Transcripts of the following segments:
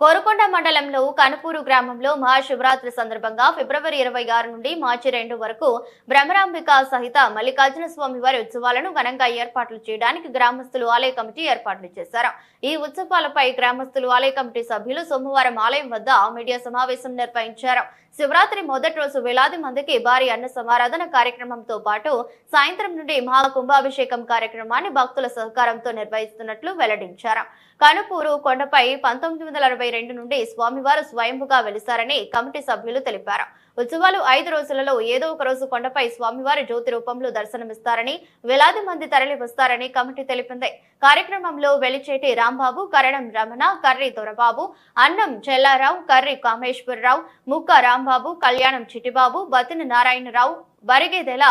కోరుకొండ మండలంలో కనుపూరు గ్రామంలో మహాశివరాత్రి సందర్భంగా ఫిబ్రవరి ఇరవై ఆరు నుండి మార్చి రెండు వరకు బ్రహ్మరాంబిక సహిత మల్లికార్జున స్వామి వారి ఉత్సవాలను ఘనంగా ఏర్పాట్లు చేయడానికి గ్రామస్తులు ఆలయ కమిటీ ఏర్పాట్లు చేశారు. ఈ ఉత్సవాలపై గ్రామస్తులు ఆలయ కమిటీ సభ్యులు సోమవారం ఆలయం వద్ద మీడియా సమావేశం నిర్వహించారు. శివరాత్రి మొదటి రోజు వేలాది మందికి భారీ అన్న సమారాధన కార్యక్రమంతో పాటు సాయంత్రం నుండి మహాకుంభాభిషేకం కార్యక్రమాన్ని భక్తుల సహకారంతో నిర్వహిస్తున్నట్లు వెల్లడించారు. కనుపూరు కొండపై పంతొమ్మిది వందల అరవై రెండు నుండి స్వామివారు స్వయంభుగా వెలిశారని కమిటీ సభ్యులు తెలిపారు. ఉత్సవాలు ఐదు రోజులలో ఏదో ఒక రోజు కొండపై స్వామివారి జ్యోతి రూపంలో దర్శనమిస్తారని వేలాది మంది తరలి వస్తారని కమిటీ తెలిపింది. కార్యక్రమంలో వెలిచేటి రాంబాబు కరణం రమణ కర్రి దొరబాబు అన్నం చెల్లారావు కర్రి కామేశ్వరరావు ముక్క రాంబాబు కళ్యాణం చిట్టిబాబు బతిన నారాయణరావు బరిగేదెల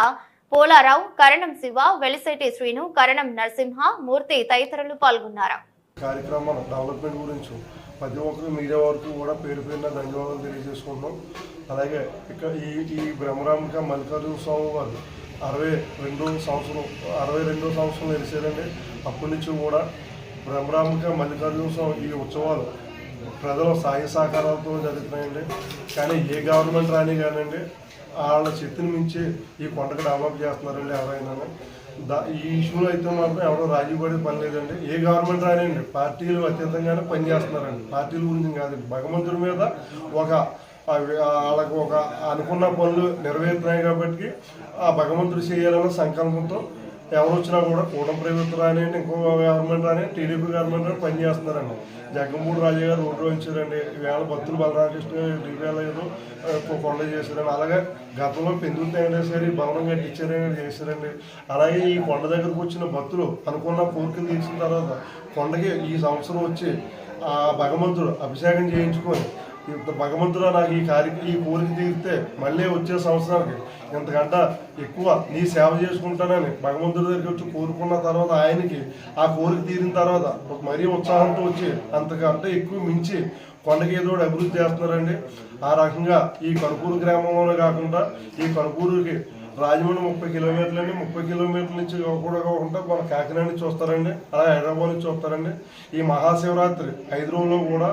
పోలారావు కరణం శివ వెలిసేటి శ్రీను కరణం నరసింహ మూర్తి తదితరులు పాల్గొన్నారు. కార్యక్రమాల డెవలప్మెంట్ గురించి ప్రతి ఒక్కరు మీడియా వరకు కూడా పేరు పేరున ధన్యవాదాలు తెలియజేసుకుంటున్నాం. అలాగే ఇక్కడ ఈ ఈ బ్రహ్మరామిక మల్లికార్జున స్వామి వారు అరవై రెండో సంవత్సరం అరవై రెండో సంవత్సరం తెలిసారండి అప్పటి నుంచి కూడా బ్రహ్మరామిక మల్లికార్జున స్వామి ఈ ఉత్సవాలు ప్రజల సాయ సహకారాలతో జరుగుతున్నాయండి కానీ ఏ గవర్నమెంట్ రాని కానివ్వండి వాళ్ళ శక్తిని మించి ఈ కొండకు డెవలప్ చేస్తున్నారండి ఎవరైనా దా ఈ ఇష్యూలో అయితే మాత్రం ఎవరో రాజీ పడే పని లేదండి. ఏ గవర్నమెంట్ రానండి పార్టీలు అత్యంతంగానే పనిచేస్తున్నారండి పార్టీల గురించి కాదండి. భగవంతుడి మీద ఒక వాళ్ళకు ఒక అనుకున్న పనులు నెరవేరుతున్నాయి కాబట్టి ఆ భగవంతుడు చేయాలన్న సంకల్పంతో ఎవరు వచ్చినా కూడా కూటమి ప్రభుత్వం రానివ్వండి ఇంకో గవర్నమెంట్ రాని టీడీపీ గవర్నమెంట్ రాని పనిచేస్తున్నారండి జగన్మోహన్ రాజు గారు రోడ్డు వచ్చారండి ఈవేళ భక్తులు బలరామకృష్ణ ఈవేళ గారు కొండ చేశారండి. అలాగే గతంలో పెందులు తయారు భవనం కట్టించారని చేశారండి. అలాగే ఈ కొండ దగ్గరకు వచ్చిన భక్తులు అనుకున్న కోరికలు తీసిన తర్వాత కొండకి ఈ సంవత్సరం వచ్చి ఆ భగవంతుడు అభిషేకం చేయించుకొని భగవంతుడు నాకు ఈ కార్య ఈ కోరిక తీరితే మళ్ళీ వచ్చే సంవత్సరానికి ఇంతకంట ఎక్కువ నీ సేవ చేసుకుంటానని భగవంతుడి దగ్గరికి వచ్చి కోరుకున్న తర్వాత ఆయనకి ఆ కోరిక తీరిన తర్వాత ఒక మరీ ఉత్సాహంతో వచ్చి అంతకంటే ఎక్కువ మించి కొండకేదోడు అభివృద్ధి చేస్తున్నారండి. ఆ రకంగా ఈ కనుపూరు గ్రామంలోనే కాకుండా ఈ కనుపూరుకి రాజమండ్రి ముప్పై కిలోమీటర్లు అండి ముప్పై కిలోమీటర్ల నుంచి కూడా కాకుండా మన కాకినాడ నుంచి వస్తారండి అలాగే హైదరాబాద్ నుంచి వస్తారండి ఈ మహాశివరాత్రి ఐదు రోజుల్లో కూడా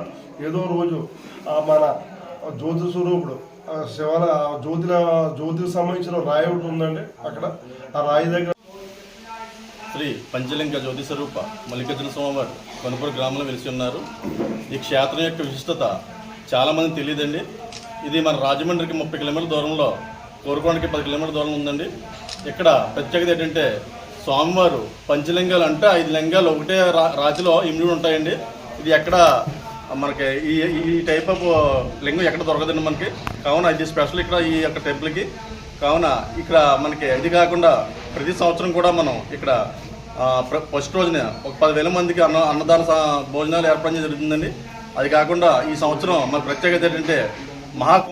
ఏదో రోజు మన జ్యోతి స్వరూపుడు శివాల జ్యోతి జ్యోతిల జ్యోతికి సంబంధించిన రాయి ఒకటి ఉందండి అక్కడ. ఆ రాయి దగ్గర శ్రీ పంచలింగ జ్యోతి స్వరూప మల్లికార్జున స్వామివారు కొనుపూరు గ్రామంలో వెలిసి ఉన్నారు. ఈ క్షేత్రం యొక్క విశిష్టత చాలామంది తెలియదండి. ఇది మన రాజమండ్రికి ముప్పై కిలోమీటర్ల దూరంలో కోరుకోవడానికి పది కిలోమీటర్ల దూరం ఉందండి. ఇక్కడ ప్రత్యేకత ఏంటంటే స్వామివారు పంచలింగాలు అంటే ఐదు లింగాలు ఒకటే రా రాతిలో ఇమిడి ఉంటాయండి. ఇది ఎక్కడ మనకి ఈ ఈ టైప్ ఆఫ్ లింగం ఎక్కడ దొరకదండి మనకి. కావున ఇది స్పెషల్ ఇక్కడ ఈ యొక్క టెంపుల్కి కావున ఇక్కడ మనకి అది కాకుండా ప్రతి సంవత్సరం కూడా మనం ఇక్కడ ప్ర- ఫస్ట్ రోజున ఒక పదివేల మందికి అన్న అన్నదాన స- భోజనాలు ఏర్పాటు జరుగుతుందండి. అది కాకుండా ఈ సంవత్సరం మన ప్రత్యేకత ఏంటంటే మహా